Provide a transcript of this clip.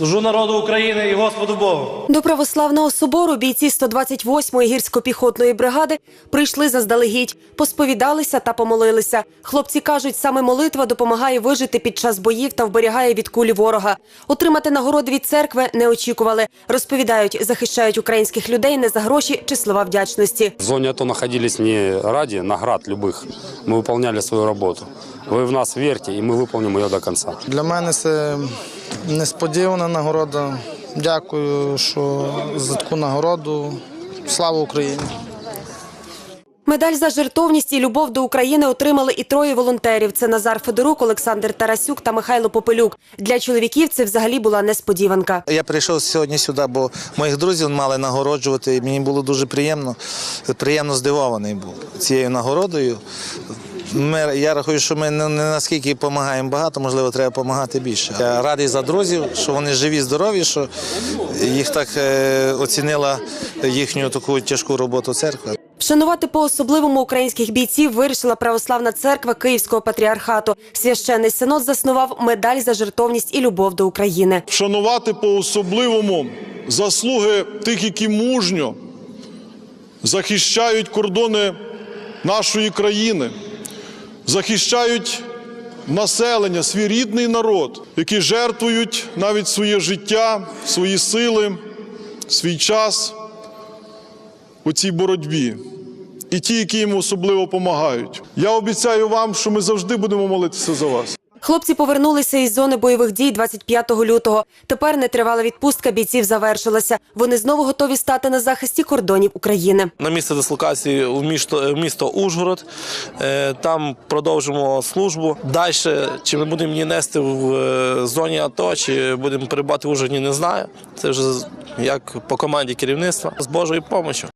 Служу народу України і Господу Богу. До православного собору бійці 128-ї гірсько-піхотної бригади прийшли заздалегідь, посповідалися та помолилися. Хлопці кажуть, саме молитва допомагає вижити під час боїв та вберігає від кулі ворога. Отримати нагороди від церкви не очікували. Розповідають, захищають українських людей не за гроші чи слова вдячності. В зоне АТО находились не ради наград любых. Мы выполняли свою работу. Вы в нас верьте, и мы выполним ее до конца. Для мене це несподівана нагорода. Дякую, що за таку нагороду. Слава Україні! Медаль за жертовність і любов до України отримали і троє волонтерів. Це Назар Федорук, Олександр Тарасюк та Михайло Попелюк. Для чоловіків це взагалі була несподіванка. Я прийшов сьогодні сюди, бо моїх друзів мали нагороджувати. і Мені було дуже приємно, приємно здивований був цією нагородою. Ми, я рахую, що ми не, не наскільки допомагаємо багато, можливо, треба допомагати більше. Я радий за друзів, що вони живі, здорові, що їх так е, оцінила їхню таку тяжку роботу церква. Вшанувати по-особливому українських бійців вирішила православна церква Київського патріархату. Священний синод заснував медаль за жертовність і любов до України. вшанувати по-особливому заслуги тих, які мужньо захищають кордони нашої країни, захищають населення, свій рідний народ, які жертвують навіть своє життя, свої сили, свій час у цій боротьбі. І ті, які їм особливо допомагають. Я обіцяю вам, що ми завжди будемо молитися за вас. Хлопці повернулися із зони бойових дій 25 лютого. Тепер нетривала відпустка бійців завершилася. Вони знову готові стати на захисті кордонів України. на місце дислокації у місто, місто Ужгород. Е, Там продовжимо службу. Далі, чи ми будемо її нести в е, зоні АТО, чи будемо перебувати в Ужгороді, не знаю. Це вже як по команді керівництва з Божою допомогою.